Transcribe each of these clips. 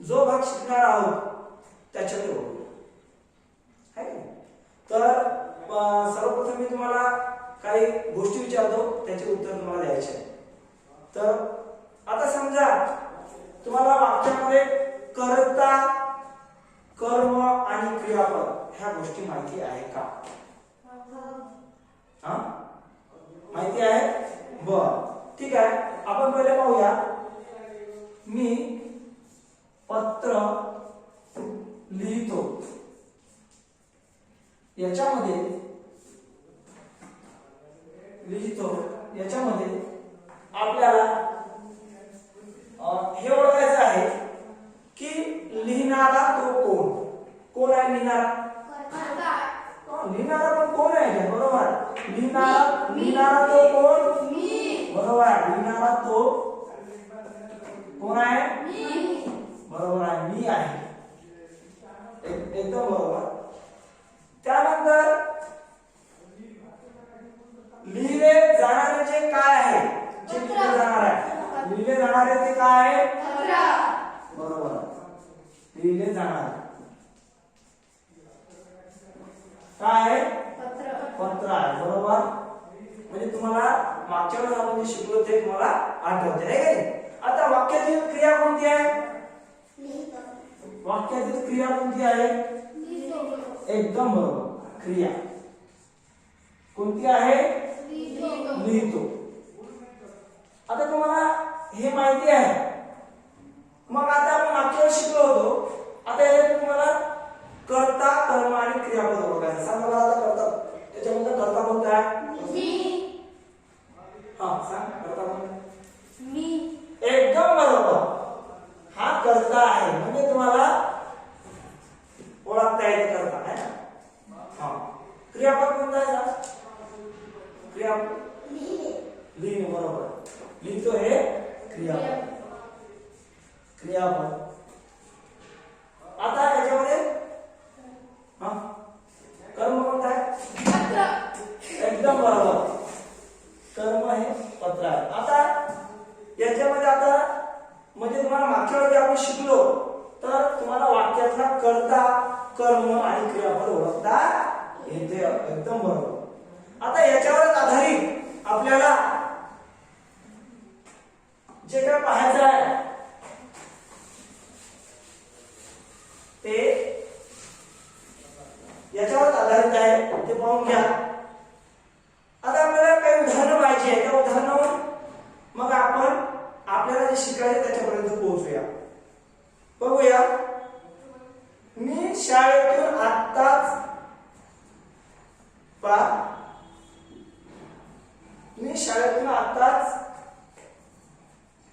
जो भाग शिकणार आहोत त्याच्याकडे वळू आहे की नाही? तर सर्वप्रथम मी तुम्हाला काही गोष्टी विचारतो त्याचे उत्तर तुम्हाला द्यायचे आहे तर आता समजा तुम्हाला वाक्यामध्ये कर्ता कर्म आणि क्रियापद ह्या गोष्टी माहिती आहे का? हा? माहिती आहे? बर. ठीक आहे. आपण पहिले पाहूया. मी पत्र लिहितो. याच्यामध्ये लिहितो. याच्यामध्ये आपल्याला हे ओळखायचं आहे की लिहिणारा तो कोण? कोण आहे लिहिणारा? अं, लिहिणारा पण कोण आहे हे? बरोबर. लिहिणारा लिहिणारा तो कोण? बरोबर. लिहिणारा तो कोण आहे? बरोबर आहे मी आहे. एक- एकदम बरोबर. त्यानंतर लिहिले जाणारे जे काय आहे जे लिहिले जाणार आहे. लिहिले जाणारे ते काय आहे? बरोबर. लिहिले जाणार. काय आहे? पत्र. आहे बरोबर. म्हणजे तुम्हाला मागच्या वेळेस आपण जे शिकलो ते तुम्हाला आठवते आता वाक्यातील क्रिया कोणती आहे? वाक्यातील क्रिया कोणती आहे? एकदम बरोबर. क्रिया. कोणती आहे? लिहितो. आता तुम्हाला हे माहिती आहे मग आता आपण मागच्या वेळेस शिकलो होतो आता याच्यात तुम्हाला कर्ता कर्म आणि क्रियापद ओळखायचं सांग मला आता कर्ता त्याच्यामध्ये कर्ता कोणता आहे हा सांग कर्ता कोणता आहे? एकदम बरोबर हा कर्ता आहे म्हणजे तुम्हाला ओळखता येते कर्ता आहे ना हा क्रियापद कोणता आहे सांग क्रियापद लिहिणे बरोबर लिहितो हे क्रियापद क्रियापद आता याच्यामध्ये हा कर्म कोणता आहे एकदम बरोबर कर्म हे पत्र आहे आता याच्यामध्ये आता म्हणजे तुम्हाला मागच्या वेळी आपण शिकलो तर तुम्हाला वाक्यातला कर्ता कर्म आणि क्रियापद ओळखता येते एकदम बरोबर आता याच्यावरच आधारित आपल्याला जे काय पाहायचं आहे ते याच्यावर आधारित आहे ते पाहून घ्या आता आपल्याला काही उदाहरणं पाहिजे आहे त्या उदाहरणावर मग आपण आपल्याला जे शिकायचे त्याच्यापर्यंत पोहोचूया बघूया मी शाळेतून आत्ताच पा मी शाळेतून आत्ताच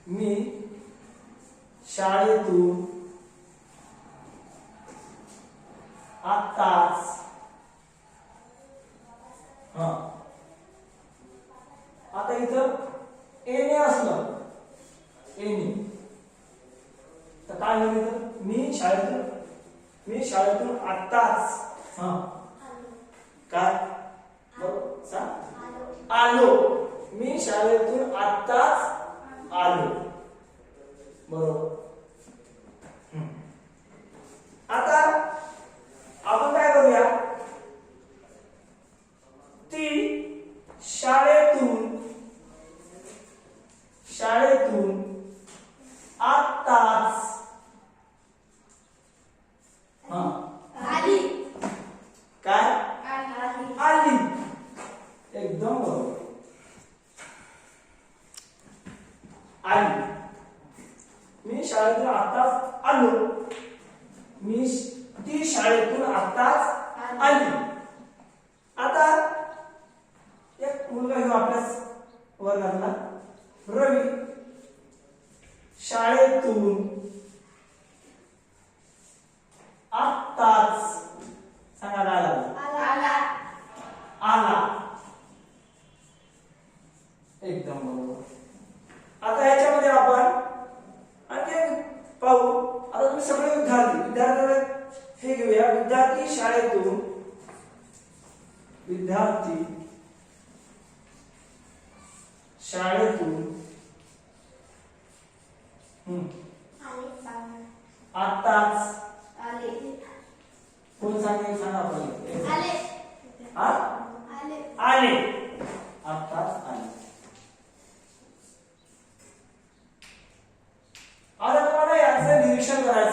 मी शाळेतून आत्ताच हा आता इथं एने असलं एने तर काय होईल इथं मी शाळेतून? मी शाळेतून आताच हा. काय? बरोबर सांग. आलो. मी शाळेतून आताच आलो. बरोबर. हम्म. आता आपण काय करूया? ती शाळेतून शाळेतून आताच हा एकदम बरोबर. आता याच्यामध्ये आपण आणखी पाहू. आता तुम्ही सगळे विद्यार्थी विद्यार्थ्याला हे घेऊया. विद्यार्थी शाळेतून विद्यार्थी शाळेतून आताच कोण सांगेल? सांगा आपण आले. आले. आताच section where I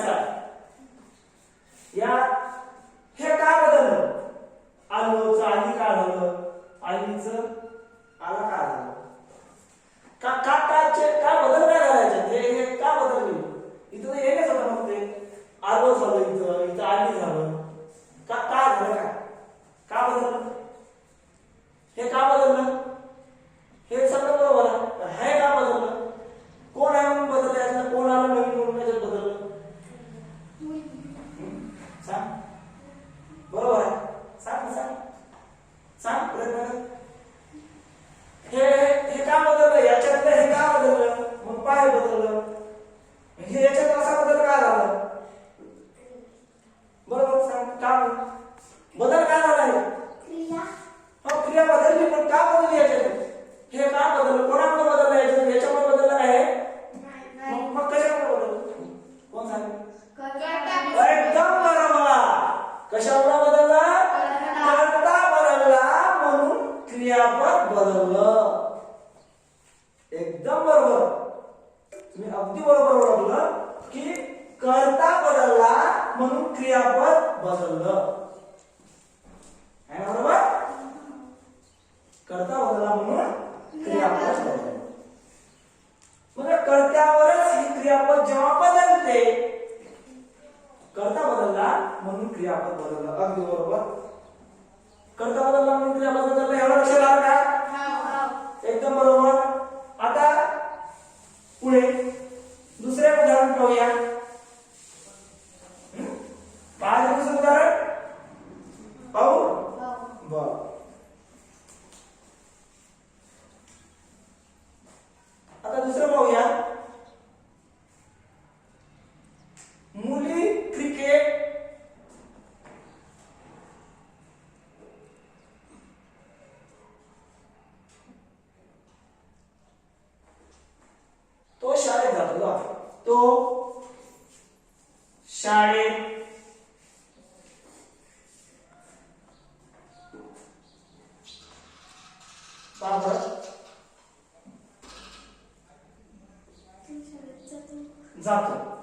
क्रियापद बदललं बरोबर? करता बदला म्हणून क्रियापद बदल कर्त्यावरच ही क्रियापद जेव्हा बदलते कर्ता बदलला म्हणून क्रियापद बदललं. अगदी बरोबर. कर्ता बदलला म्हणून क्रियापद बदललं. एवढं का एकदम बरोबर. आता पुढे दुसरे उदाहरण पाहूया. जातो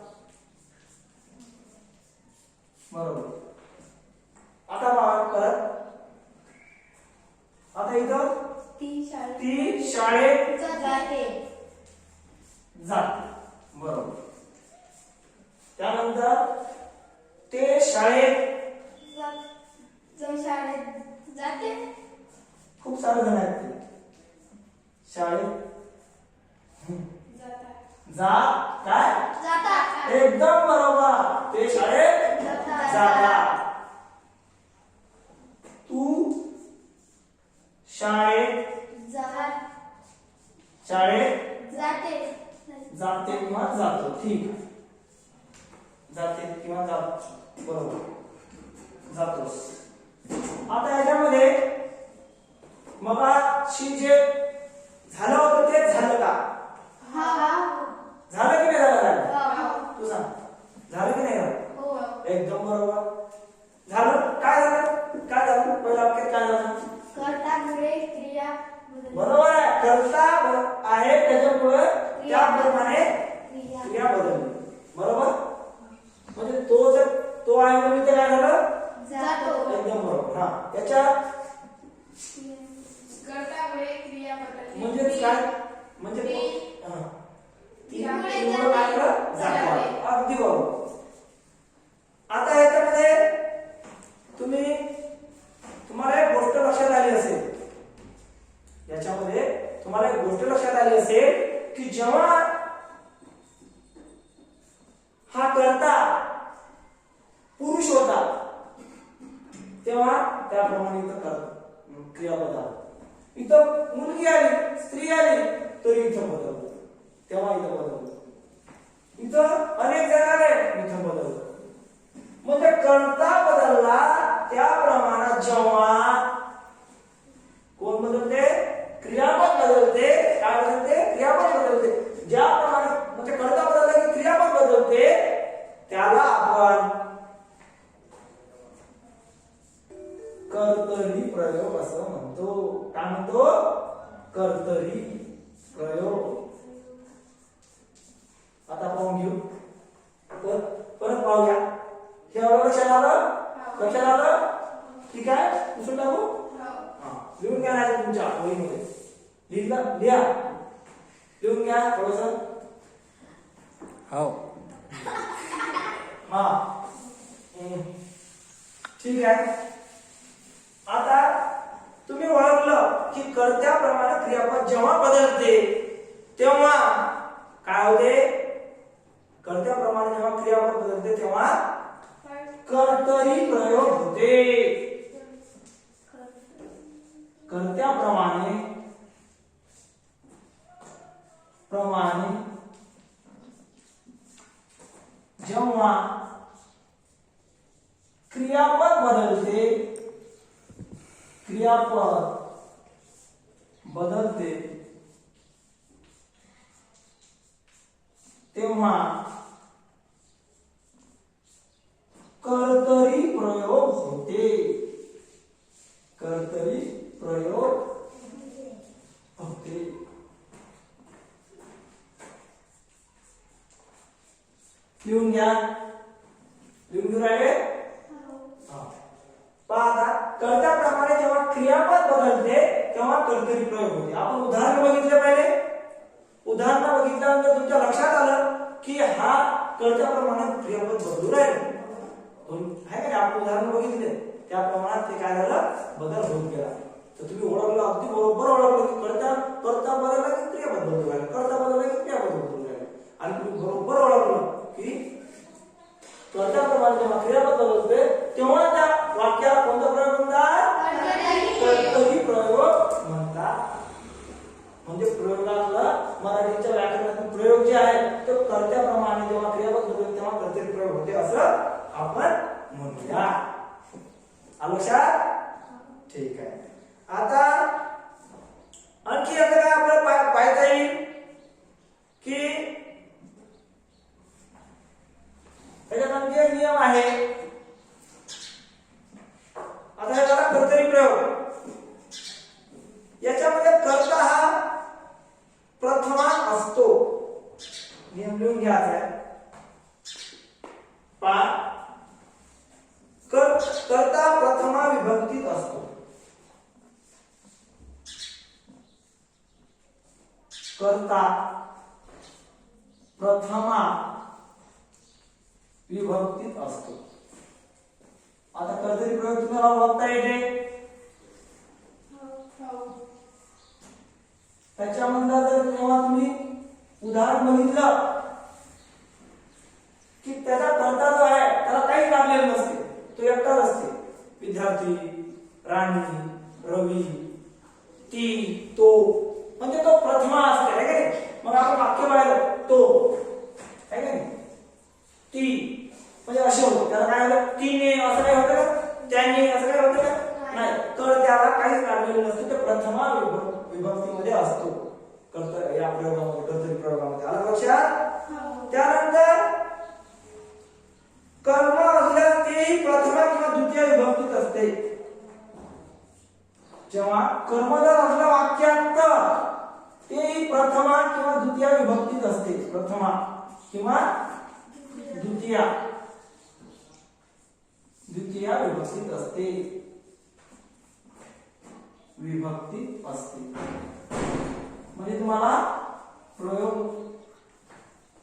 जा काय? जातात. एकदम बरोबर. ते शाळेत जातात. तू शाळेत जात. शाळेत जाते. जाते किंवा जातो. ठीक जाते किंवा जातो. बरोबर. जातोस. आता याच्यामध्ये मगाशी जे झालं होतं तेच झालं का? हा हा. なべくだから。क्रियापद बदलते काय बदलते क्रियापद बदलते ज्या प्रमाणात म्हणजे कर्ता बदलला की क्रियापद बदलते त्याला आपण कर्तरी प्रयोग असं म्हणतो काय म्हणतो कर्तरी प्रयोग आता पाहून घेऊ परत परत पाहूया हे एवढं लक्षात आलं लक्षात आलं ठीक आहे पुसून टाकू हा लिहून घ्या नाही तुमच्या वहीमध्ये लिहिलं लिहा लिहून घ्या थोडस हा. ठीक आहे. आता तुम्ही ओळखलं की कर्त्याप्रमाणे क्रियापद जेव्हा बदलते तेव्हा काय होते? कर्त्याप्रमाणे जेव्हा क्रियापद बदलते तेव्हा कर्तरी प्रयोग होते. कर्त्याप्रमाणे प्रमाणे जेव्हा क्रियापद बदलते क्रियापद बदलते तेव्हा कर्तरी प्रयोग होते. कर्तरी प्रयोग होते. लिहून घ्या. लिहून घेऊन राहिले? हा. पहा आता कर्त्याप्रमाणे जेव्हा क्रियापद बदलते तेव्हा कर्तरी प्रयोग होते. आपण उदाहरण बघितलं पाहिजे? उदाहरण बघितल्यानंतर तुमच्या लक्षात आलं की हा कर्त्याप्रमाणे क्रियापद बदलू राहिले. आहे का आपण उदाहरण बघितले. त्या प्रमाणात ते काय झालं? बदल होऊन गेला. तर तुम्ही ओळखलं अगदी बरोबर ओळखलं की कर्ता कर्ता बदलला की क्रियापद बदलू राहिला. कर्ता बदलला की क्रियापद बदलू राहिला. आणि तुम्ही बरोबर ओळखलं. की? प्रमाण जेव्हा क्रियापद असते तेव्हा त्या वाक्याला कोणता प्रयोग म्हणतात? कर्तरी प्रयोग म्हणतात. म्हणजे प्रयोगातलं मराठीच्या व्याकरणातील प्रयोग जे आहे तो कर्त्याप्रमाणे जेव्हा क्रियापद होते तेव्हा कर्तरी प्रयोग होते असं आपण म्हणूया. आलं लक्षात? ठीक आहे. आता आणखी आता काय आपल्याला पाहता येईल की त्याच्यात एक नियम आहे. आता हे झाला कर्तरी प्रयोग. याच्यामध्ये कर्ता हा प्रथमा असतो. नियम लिहून घ्यायचा पा कर कर्ता प्रथमा विभक्तीत असतो. कर्ता प्रथमा विभक्तीत असतो. आता कर्तरी प्रयोग तुम्हाला ओळखता येते? त्याच्यामधला जर जेव्हा तुम्ही उदाहरण बघितलं की त्याचा कर्ता जो आहे त्याला काही लागलेलं नसते. तो एकटाच असते. विद्यार्थी राणी रवी ती तो म्हणजे तो प्रथमा असते आहे का नाही मग आपण वाक्य पाहिलं तो आहे का नाही ती म्हणजे असे होते त्याला काय होतं तिने असं काय होतं का त्याने असं काय होतं का नाही तर त्याला काहीच लागलेलं नसतं ते प्रथमा विभ- विभक्तीमध्ये असतो कर्त या प्रयोगामध्ये कर्तरी प्रयोगामध्ये आलं लक्षात त्यानंतर कर्म असल्यास तेही प्रथमा किंवा द्वितीय विभक्तीत असते जेव्हा कर्म जर असलं वाक्यात तेही प्रथमा किंवा द्वितीय विभक्तीत असते प्रथमा किंवा द्वितीय. द्वितीया विभक्तीत असते. विभक्तीत असते. म्हणजे तुम्हाला प्रयोग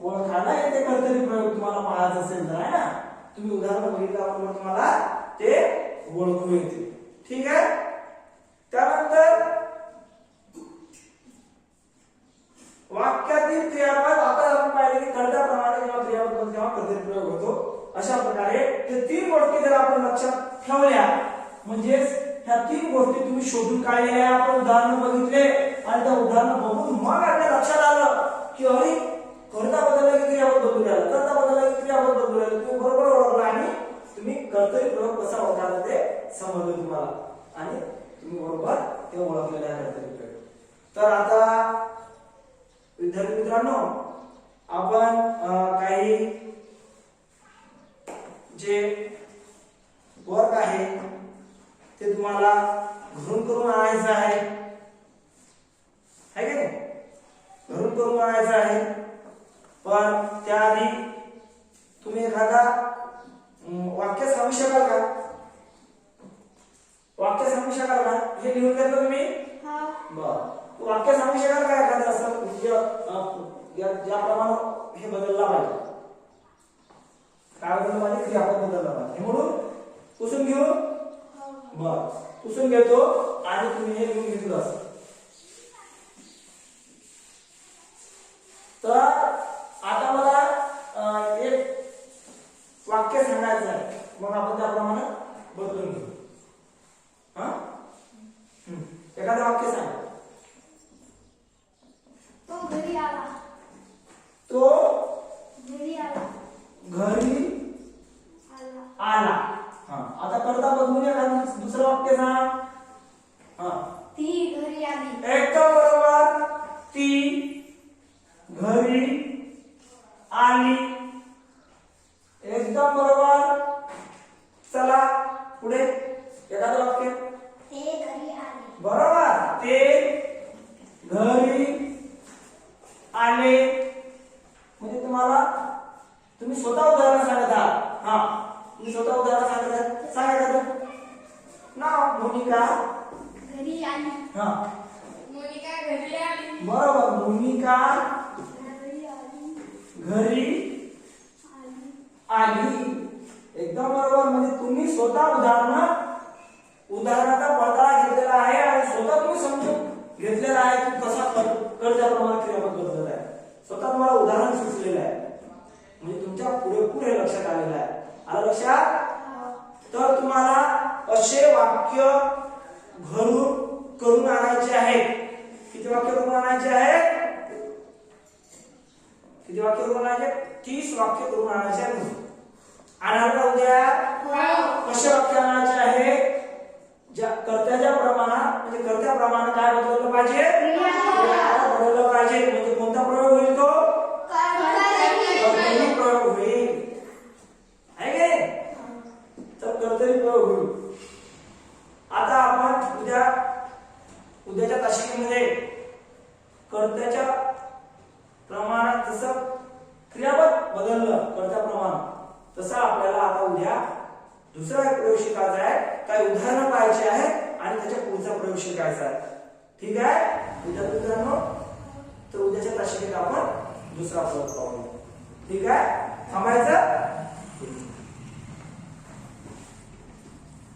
ओळखायला येते कर्तरी प्रयोग तुम्हाला पाहायचा असेल तर आहे ना? तुम्ही उदाहरण बघितल्याबरोबर तुम्हाला ते ओळखू येते. ठीक आहे? त्यानंतर वाक्यातील क्रियापद आता आपण पाहिले की कर्त्याप्रमाणे जेव्हा क्रियापद बनते तेव्हा प्रयोग होतो. अशा प्रकारे ते तीन गोष्टी जर आपण लक्षात ठेवल्या म्हणजेच ह्या तीन गोष्टी तुम्ही शोधून काढलेल्या आपण उदाहरण बघितले आणि त्या उदाहरण बघून मग आपल्या लक्षात आलं की अरे कर्ता बदलला की क्रियापद बदलू राहिलं कर्ता बदलला की क्रियापद बदलू राहिलं. तुम्ही बरोबर ओळखलं आणि तुम्ही कर्तरी प्रयोग कसा होता ते समजलं तुम्हाला. आणि तुम्ही बरोबर ते ओळखलेलं आहे कर्तरी प्रयोग. तर आता विद्यार्थी मित्रांनो आपण काही जे वर्क आहे ते तुम्हाला घरून करून आणायचं आहे. है की नाही? घरून करून आणायचं आहे. पण त्याआधी तुम्ही एखादा वाक्य सांगू शकाल का? वाक्य सांगू शकाल का? हे लिहून घेतलं तुम्ही? हा. तू वाक्य सांगू शकणार का? एखादं असं ज्या- ज्याप्रमाणे हे बदलला पाहिजे. काय बदलला पाहिजे? क्रियापद बदलला पाहिजे. म्हणून पुसून घेऊ? बर. पुसून घेतो आणि तुम्ही हे लिहून घेतलं असं. तर आता मला एक वाक्य सांगायचं आहे. मग आपण त्याप्रमाणे बदलून घेऊ हा हम्म. एखादं वाक्य सांगा तो घरी आला तो घरी आला घरी आला आला हा आता करता बदलून एखादं दुसरं वाक्य सांग हा ती घरी आली एकदम बरोबर ती घरी आली एकदम बरोबर चला पुढे एखादं वाक्य? बरोबर. ते घरी आले. म्हणजे तुम्हाला तुम्ही स्वतः उदाहरण सांगत आहात. हा. तुम्ही स्वतः उदाहरण सांगत आहात. सांगा एखादं नाव भूमिका घरी आली. हा. मोनिका घरी आली. बरोबर. भूमिका घरी आली. एकदम बरोबर. म्हणजे तुम्ही स्वतः उदाहरण उदाहरणाचा पडताळा घेतलेला आहे आणि स्वतः तुम्ही समजून घेतलेला आहे की कसा कर्जाप्रमाणे क्रियापद बदलत आहे. स्वतः तुम्हाला उदाहरण सुचलेलं आहे. म्हणजे तुमच्या पुरेपूर हे लक्षात आलेलं आहे. आलं लक्षात? तर तुम्हाला असे वाक्य घरून करून आणायचे आहेत किती वाक्य करून आणायचे आहेत किती वाक्य करून आणायचे? तीस वाक्य करून आणायचे आहेत का उद्या कसे वाक्य आणायचे आहे? ज्या कर्त्याच्या प्रमाणात म्हणजे कर्त्याप्रमाणे काय बदललं पाहिजे? बदललं पाहिजे. म्हणजे कोणता प्रयोग होईल तो?